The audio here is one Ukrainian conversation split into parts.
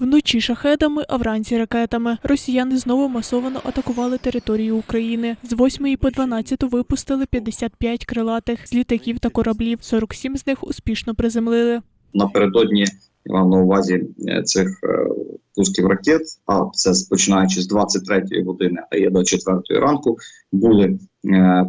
Вночі шахедами, а вранці ракетами. Росіяни знову масовано атакували територію України. З 8 по 12 випустили 55 крилатих з літаків та кораблів. 47 з них успішно приземлили. напередодні я мав на увазі е, цих е, пусків ракет, а це починаючи з 23 години, а є до 4 ранку, були е,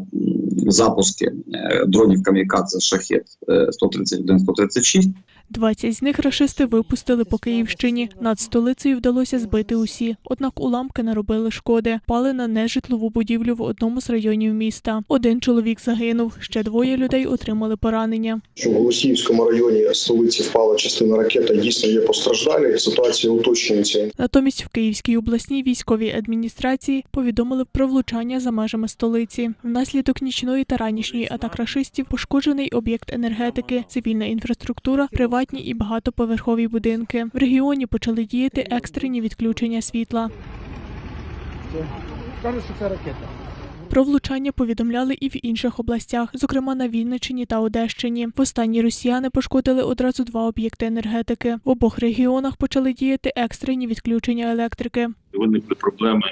запуски е, дронів камікадзе шахет е, 131-136. 20 з них рашисти випустили по Київщині. Над столицею вдалося збити усі. Однак уламки наробили шкоди. Пали на нежитлову будівлю в одному з районів міста. Один чоловік загинув, ще двоє людей отримали поранення. в Голосіївському районі столиці впала частина ракети. Дійсно є постраждалі. Ситуація уточнюється. Натомість в Київській обласній військовій адміністрації повідомили про влучання за межами столиці. Внаслідок нічної та ранішньої атак рашистів пошкоджений об'єкт енергетики, цивільна інфраструктура, приватні і багатоповерхові будинки. В регіоні почали діяти екстрені відключення світла. Кажуть, що це ракета. Про влучання повідомляли і в інших областях, зокрема на Вінниччині та Одещині. Востаннє росіяни пошкодили одразу два об'єкти енергетики. В обох регіонах почали діяти екстрені відключення електрики. Виникли проблеми,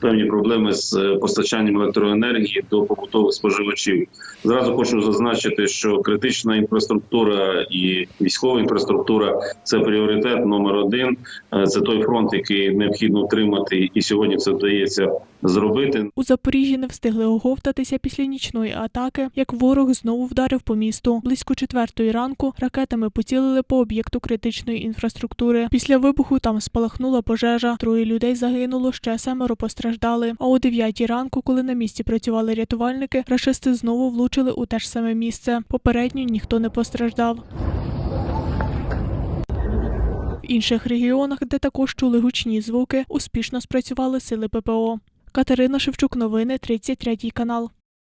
певні проблеми з е, постачанням електроенергії до побутових споживачів. Зразу хочу зазначити, що критична інфраструктура і військова інфраструктура це пріоритет номер один. Е, Це той фронт, який необхідно утримати, і сьогодні це вдається зробити. У Запоріжжі не встигли оговтатися після нічної атаки, як ворог знову вдарив по місту. Близько четвертої ранку ракетами поцілили по об'єкту критичної інфраструктури. Після вибуху там спалахнула пожежа. Троє людей загинуло, ще семеро постраждали. А о 9 ранку, коли на місці працювали рятувальники, рашисти знову влучили у те ж саме місце. Попередньо ніхто не постраждав. В інших регіонах, де також чули гучні звуки, успішно спрацювали сили ППО. Катерина Шевчук, новини 33 канал.